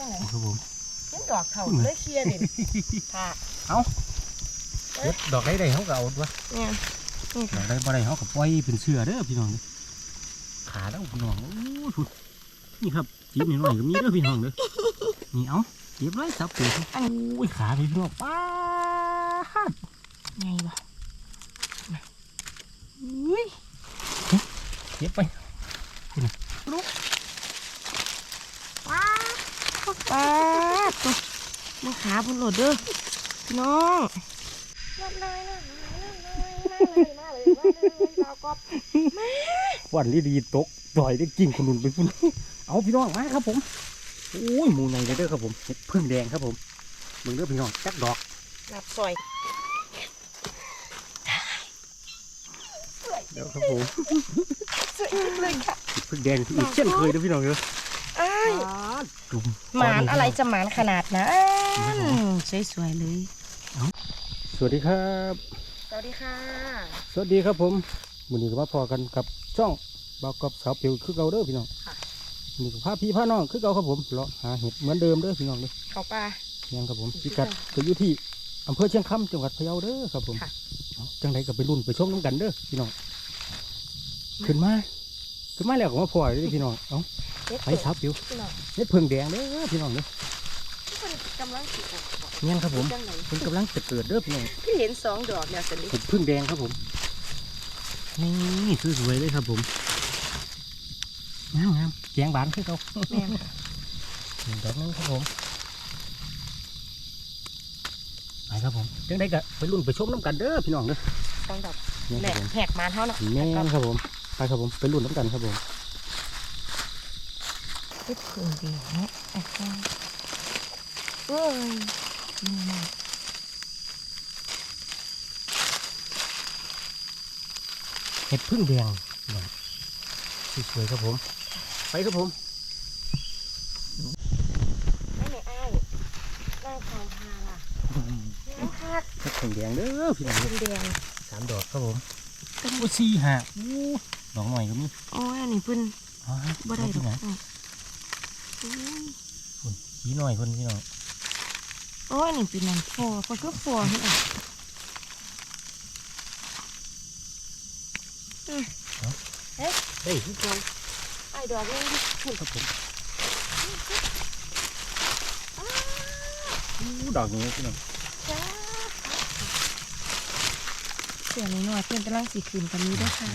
จังไหนครับผมเห็นดอกเข่าเลยเคลียร์เด่นค่ะเด็ดดอกได้ได้เขาก็เอาวะเนี่ยนี่ดค่ะอกได้บ่ได้เขาก็ปล่อยเป็นเสือเด้อพี่น้องเด้อขาแล้วพี่น้องโอ้ชุดนี่ครับจีบหน่อยๆก็มีเด้อพี่น้องเด้อนี่เอาเก็บไว้สับเปลือกโอ้ยขาพี่น้องป้าดไงวะอุ้ยเก็บไปป้าป้าตัวมึงขา พุ่นโหลดเด้อพี่น้องมาเลยมาเลยมาเลยมาเลยมาเลยเราก็วันนี้ดีตกปล่อยได้กิ่งคนนุนไปพุ่นเอาพี่น้องมาครับผมโอ้ยหมูใหญ่เลยเด้อครับผมเห็ดพึ่งแดงครับผมมึงเด้อพี่น้องจักดอกนับซอยเดี๋ยวครับผมสวยจังเลยค่ะเห็ดพึ่งแดงอีกเช่นเคยเด้อพี่น้องเด้ออ้าย จุ่มหมานอะไรจะหมานขนาดนั้นสวยๆเลย สวัสดีครับ สวัสดีค่ะ สวัสดีครับผมวันนี้ก็มาพอกันกับช่องบาวกับสาวเปียวคือเก่าเด้อพี่น้องค่ะนี่ก็พาพี่พาน้องคือเก่าครับผมเลาะหาเห็ดเหมือนเดิมเด้อพี่น้องเด้อเขาปลายังครับผมพิกัดก็อยู่ที่อำเภอเชียงคำจังหวัดพะเยาเด้อครับผมค่ะเอาจังไดก็ไปรุ่นไปชมน้ำกันเด้อพี่น้องขึ้นมาขึ้นมาแล้วก็มาพอเลยเด้อพี่น้องเอ้าเด็ด ไปสาวเปียวพี่น้องเห็ดเพิ่งแดงเด้อพี่น้องเด้อที่คนกำลังสิออกดอกเนี่ยครับผมจังไหนเพิ่นกำลังจะเกิดเด้อพี่น้องพี่เห็นสองดอกแล้วสิเห็ดเพิ่งแดงครับผมนี่สวยๆเลยครับผมงามงามๆแกงบานคือเขาแม่นค่ะหนึ่งดอกหนึงครับผมไปครับผมจังได้ก็ไปรุ่นไปชมน้ำกันเด้อพี่น้องเด้อสองดอกนี่แหคลรับผมกแหกมาเท่าเนาะแม่นครับผมไปครับผมไปรุ่นน้ำกันครับผม คิดถึงดีเนาะอะค่ะเอ้ยนี่มากเห็ดพึ่งแดงนี่สวยๆครับผม ไปครับผมไม่ไหนอ้ายหน้าทางพาล่ะน้ำคาดเห็ดพึ่งแดงเด้อพี่น้องเป็นแดงสามดอกครับผมโอ้สี่ห้าโอ้ดอกหน่อยก็มีโอ้ยอันนี้เพิ่นอ๋อบ่ได้ดที่อก ไหนอืมสีหน่อยคนพี่น้องโอ้ยอันนี้เป็นนังฟอเพราะก็ฟอนี่อะอืมเอ๊ะเฮ้ยพี่เจ้าไอ้ดอกนี่ถูกครับผมอู้ดอกนี้พี่น้องจ้าเสียงน้อยๆเพื่อนกำลังสีคืนกันนี้ด้วยค่ะ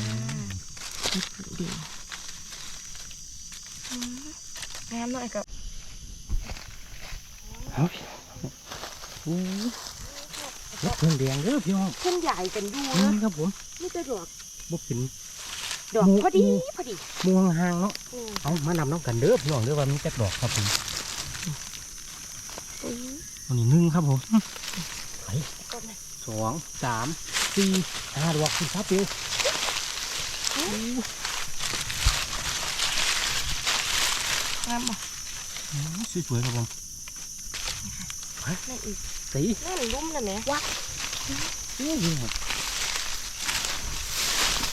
นี่คือดีอืมงามหน่อยกับเอาพี่อู้เห็ดพึ่งแดงเด้อพี่น้องเพื่อนใหญ่กันอยู่นี่นะครับผมนี่จะดอกบ่เป็นดอกหมูพอดีหมูพอดีม่วงห่างเนาะอืมเอามานำน้ำกันเด้อพี่น้องเด้อว่ามีจักดอกครับผมอืมอันนี้หนึ่งครับผมไปก่อนนะสองสามสี่ห้าดอกคุณครับเปียว งามบ่อืมสวยๆครับผมนั่นอีกสีนั่นลุ่มเลยไหมวัดนี่นี่ครับ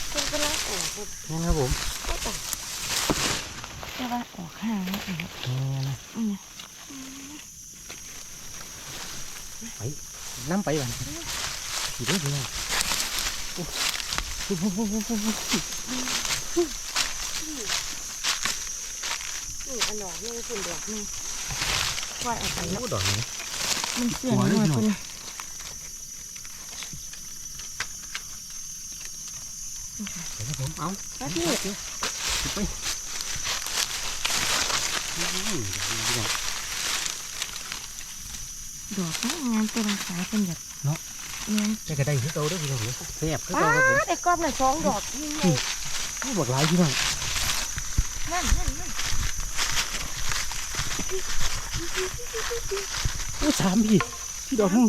เพื่อนกำลังออกเลยนี่ครับผมก็ต่อใช่ป่ะออกห่างแล้วอีกนี่นะอืมน้ำไปก่อนสีเด้อพี่น้องโอ้โหโอ้โหโอ้โหโอ้โห นี่อันดอกนี่คุณดอกนี่วาดออกไปแล้วโอ้ดอกนี้มันเสื่อมหน่อยคุณเดี๋ยวครับผมเอาแล้วพี่ไปอืมพี่น้องดอกนี่งามตัวมันขายเป็นแบบเนาะเงี้ยแต่ก็ได้คือเก่าเด้อพี่น้องเด้อแซ่บคือป้าเก่าครับผมไอ้ก้อนน่ะสองดอกนี่ไงข้าวบักหลายพี่น้องนั่นนั่นนั่น โอ้สามพี่พี่ดอกหนึง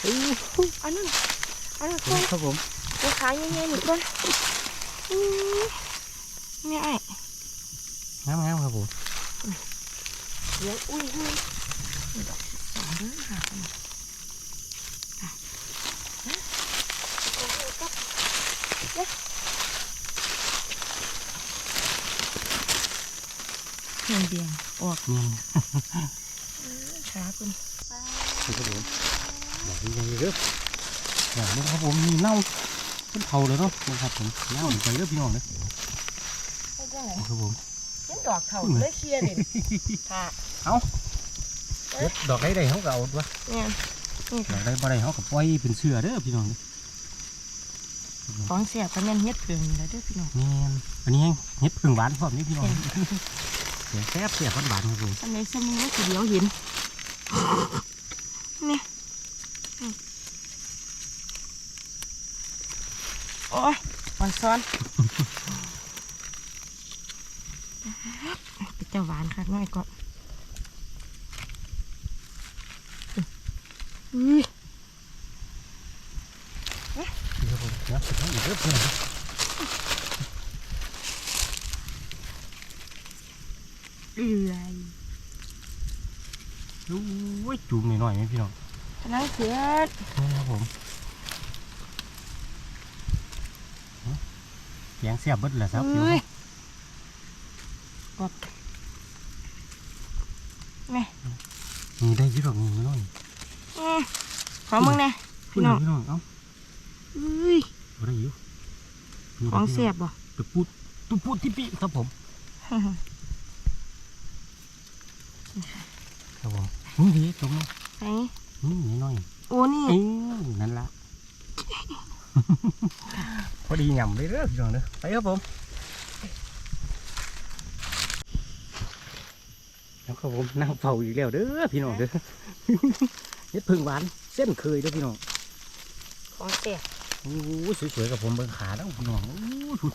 โอ้อันนั้นอันนั้นคก้อนรับผมตัวขายยังไงหนึ่งก้อนอืมเนี่ยไอ้งามงามครับผมเลี้ยงอุ้ยอุ้ยดอกสองเด้อค่ะค่ะนะโอ้โหก็ เเงินเดียวออกเนี่ยขาคุณนี่ครับผมบอกยังไงเด้อบอกเลยครับผมมีเน่าเป็นเผาเลยเนาะนะครับผมเน่าใจเด้อพี่น้องเด้อให้จังไหนครับผมเห็นดอกเถาเลยเคลียร์เด่นค่ะเด็ดดอกได้ได้เขาก็เอาตัวเนี่ยนี่ดค่ะอกได้บ่ได้เขาก็ปล่อยเป็นเสือเด้อพี่น้องเด้อของเสียบก็แม่นเฮ็ดเกินแล้วเด้อพี่น้องแม่นอันนี้ยังเห็ดผึ่งหวานพร้อมนี่พี่น้องเสียแซ่บเสียบหวานๆครับผมทำไมซ้ำนี้ก็เดียวเห็นนี่โอ้ยอ่อนซ้อนเป็นเจ้าหวานคักน้อยก็อุ้ยเดี๋ยวผมเดี๋ยวสุดท้ายอีกเด้อพี่น้อง เอื่อยโอ้ยจูงหน่อยๆไหมพี่น้องกำลังเสือนี่ครับผมแกงเสียบเบิดเหรอครับพี่น้อเอ้งยกดแม่มีได้อยี่ดอกนี่น้อยอืมขอมึงแน่พี่น้องพี่น้องเอ้าเอ้ยบ่ได้อยู่ของเสียบบ่ตะปูดตุปูดที่ปีครับผม ครับผมนี่ดีตรงนี้ไหนนี่น้อยโอ้นี่ๆเอ้ยนั่นละพอดีหย่ำเลยเด้อพี่น้องเด้อไปครับผมแล้วครับผมนั่งเฝ้าอีกแล้วเด้อพี่น้องเด้อเฮ็ดพึ่งหวานเส้นเคยเด้อพี่น้องของเสียบโอ้ยสวยๆกับผมเบิ่งขาแล้วพี่น้องโอ้ยพุ่น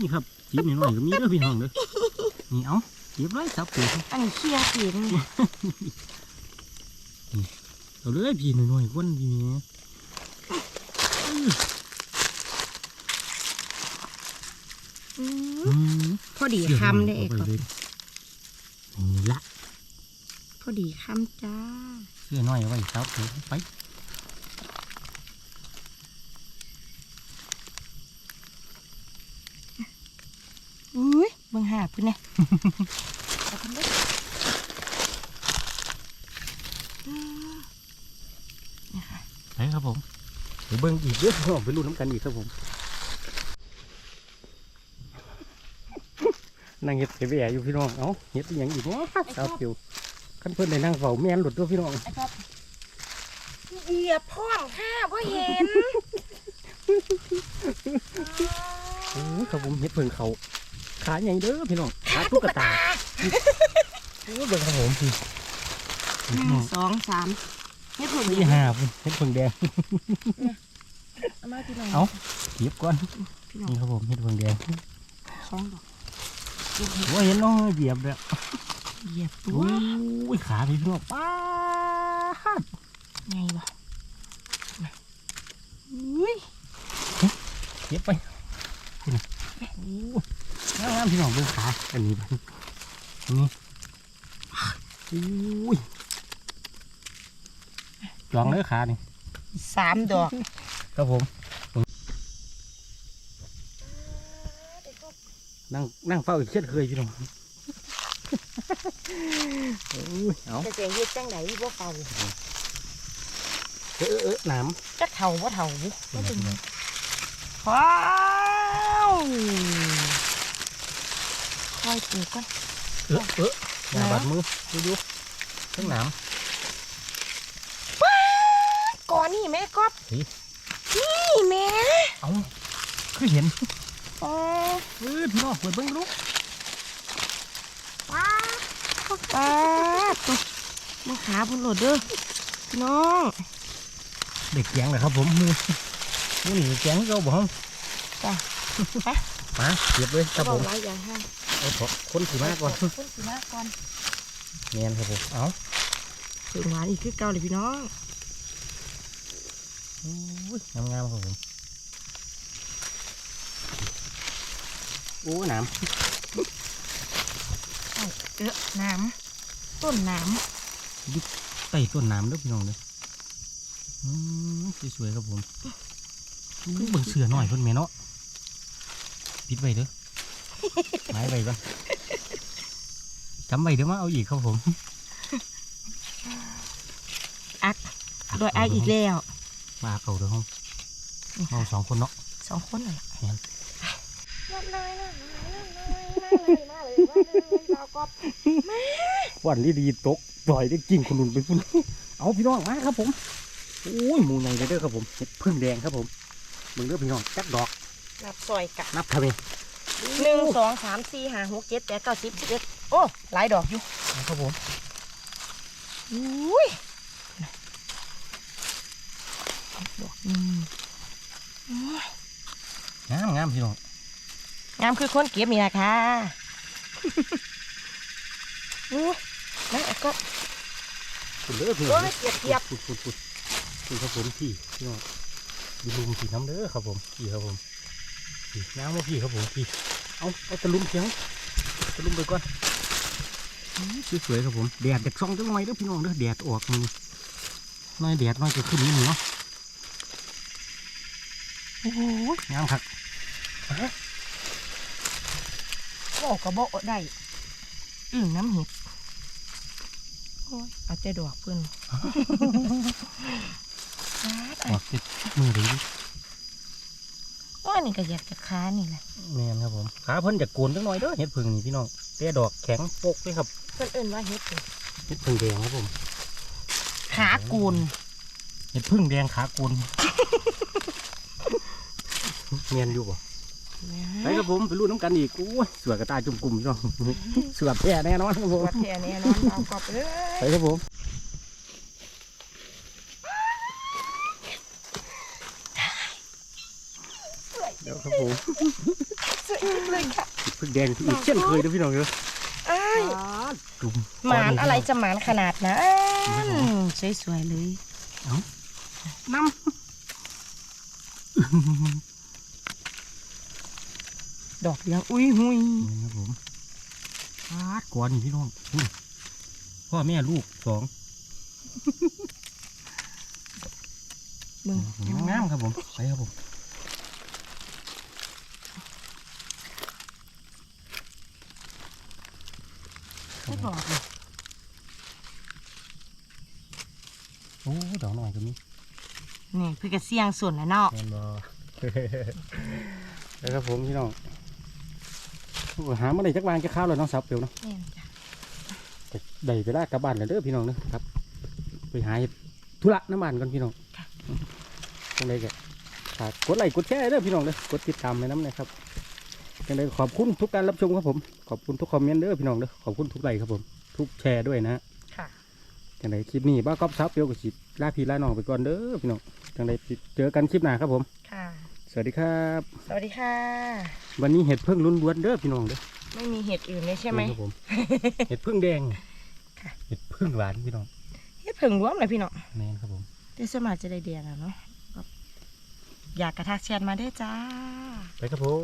นี่ครับจีบหน่อยๆก็มีเด้อพี่น้องเด้อนี่เอ้า จีบเลยสับเปลือกอันนี้เคี่ยวสีนี่เอาเลยพี่หน่อยๆก้นพี่แม่อืมอืมพอดีคำได้เอกอาไปเลยนี่ละพอดีคำจ้าเสื้อน้อยเอาไว้สับเปลือกไป อุ้ยเบิ่งหา พุ่นเนี่ยเอาพุ่นเด้ออืมนี่ค่ะไปครับผมเดี๋ยวเบิ่งอีกเด้อพี่น้องไปรุ่นน้ำกันอีกครับผมนั่งเฮ็ดเสบียอยู่พี่น้องเอ้าเฮ็ดอหย่างอีกเนาะสาวเปียวขั้นเพิ่นได้นั่งเฝ้าแม่นหลุดตัวพี่น้องไอ้ครับเหยียบพ่องค่ะว่าเห็นโอ้ยครับผมเฮ็ดเพิ่งเขา ขาใหญ่เด้อพี่น้องขาตุ๊กตาโอ้ยเบิ่งครับผมพี่หนึ่งสองสามเฮ็ดผงนี่ห้าพุ่นเฮ็ดเพิ่งแดงเอามาพี่น้องเอาหยิบก่อนพี่น้องนี่ครับผมเฮ็ดเพิ่งแดงสองดอกว่าเห็นน้องเหยียบแล้วเหยียบตัโอ้วยขาพี่น้องป้าดไงวะมาอุ้ยเก็บไปนี่นะโอ้ ยงามๆพี่น้องเบิ่งขาอันนี้บัดนี่โอ้ยจองเลยขานี่สามดอก ครับผมนั่งนั่งเฝ้าอีกเช่นเคยพี่น้องโอ้ยเอาจะเสียงเฮ็ดจังไหนบ่เฝ้าเออเออเออหนามจักเฒ่าบ่เฒ่าบุไม่เป็นไรว้าว ค่อยปลูกก่อนเออเอออย่าบาดมือดูดูทั้งหนามก่อนนี่แม่ก๊อบเฮ้ยนี่แม่เอาคือเห็นอ๋อเออพี่น้องเปิดเบิ้งลูกว้าป้าตัวมาขาพุ่นโหลดเด้อพี่น้องเด็กแกงเลยครับผมมือมือนี่แกงเราบอกจ้ะไปมาเก็บเลยครับผมหลายอย่างให้ เอาถอดคนสีมาก่อนคนสีมาก่อนเนียนครับผมเอาถึงหวานอีกคือเก่าเลยพี่น้องอุ้ยงามๆครับผมโอ้หนามเออน้ำต้นน้ไต่ต้นหนามเด้อพี่น้องเด้ออืมสวยๆครับผมอู้เบิ่งเสือหน่อยเพิ่นแม่เนาะปิดไว้เด้อ ไม้ไว้ก่อนจำไว้เดี๋ยวมาเอาอีกครับผมอักโดยอักอีกแล้ว มาเขาเด้อห้องเราสองคนเนาะสองคนเลยแม่นมาเลยมาเลยมาเลยมาเลยมาเลยเราก็วันนี้ดีตกปล่อยได้จริงคนนุ่นไปพุ่นเอาพี่น้องมาครับผมโอ้ยหมูใหญ่เลยเด้อครับผมเห็ดพึ่งแดงครับผมมึงเด้อพี่น้องจักดอกนับซอยกะนับครับเอง หนึ่งสองสามสี่ห้าหกเจ็ดแปดเก้าสิบสิบเอ็ดโอ้ หลายดอกอยู่ครับผมอุ้ยดอกหนึ่งโอ้ยงามงามพี่น้องงามคือคนเก็บนี่นะคะโอ้ยนั่นก็คุณเด้อพี่น้โอ้องยเกียบเกียบคุณคุณคุณคุณครับผมพี่พี่น้องดีลุมสีน้ำเด้อครับผมพี่ครับผมพี่ น้ำว่าพี่ครับผมพี่ เอาเอาตะลุมเขียวตะลุมไปก่อนอื้อสวยๆครับผมแดดเด็กซ่องจังหน่อยเด้อพี่น้องเด้อแดดออกมือน้อยแดดน้อยจะขึ้นนิดหนึงเนาะโอ้โหงามครับบอกกระบอกได้อึ่งน้ำเห็ดโอ้ยเอาแต่ดอกเพิ่นออกติดมือเลย ดิว่านี่ก็อยากจะค้านี่แหละแม่นครับผมขาเพิ่นจะโกนจังหน่อยเด้อเห็ดพึ่งนี่พี่น้องแต่ดอกแข็งปกเลยครับเพิ่นเอื่นว่าเห็ดนี่เห็ดพึ่งแดงครับผมขากูนเห็ดพึ่งแดงขาโกนเนียนอยู่ป่ะไปครับผมไปรุ่นน้ำกันอีกโอ้ยสวยกระตายจุ่มกลุ่มพี่น้องสวยแท้แน่นอนครับผมวัดแท่แน่นอนเอากรอบเลยไปครับผมเดี๋ยว ครับผมสวยจังเลยค่ะเห็ดพึ่งแดงอีกเช่นเคยเด้อพี่น้องเด้ออ้ายจุ่มหมานอะไรจะหมานขนาดนั้นสวยๆเลยน้ดอกเหลืองอุ้ยหุยำนี่ครับผมปาดกวนพี่น้องอุ้ยพ่อแม่ลูกสองมึงงามครับผมไปครับผม ไม่บอกเลยโอ้ดอกหน่อยก็มีนี่เพื่อกระเสียงส่วนแล้วเนาะแมนบอแล้วครับผมพี่น้องโอ้หามาได้จักวางจะข้าวแล้วเน้องสาวเปียวเนาะนี่จ้ะแต่ได้เวลากลับบ้านแล้วเด้อพี่น้องเนอะครับ ไปหาเฮ็ดธุระน้ำบ้านก่อนพี่น้องจังไดก็ฝากกดไลค์กดแชร์เด้อพี่น้องเด้อกดติดตามให้น้ำนะครับ จังไดก็ขอบคุณทุกการรับชมครับผม ขอบคุณทุกคอมเมนต์เด้อพี่น้องเด้อขอบคุณทุกไลค์ครับผม ทุกแชร์ด้วยนะค่ะจังไดคลิปนี้บ้าก๊อฟซับเปียวกับสิลาพี่ลาน้องไปก่อนเด้อพี่น้องจังไดเจอกันคลิปหน้าครับผม ค่ะ สวัสดีครับ สวัสดีค่ะ วันนี้เห็ดพึ่งล้วนๆเด้อพี่น้องเด้อไม่มีเห็ดอื่นเลยใช่ไหมนี่ครับผม เห็ดพึ่งแดงค่ะเห็ดพึ่งหวานพี่น้องเห็ดผึ่งรวมเลยพี่เนาะแม่นครับผมได้สวนมัครจะได้เดียนแล้วเนาะอยากกระทักแชทมาได้จ้า ไปครับผม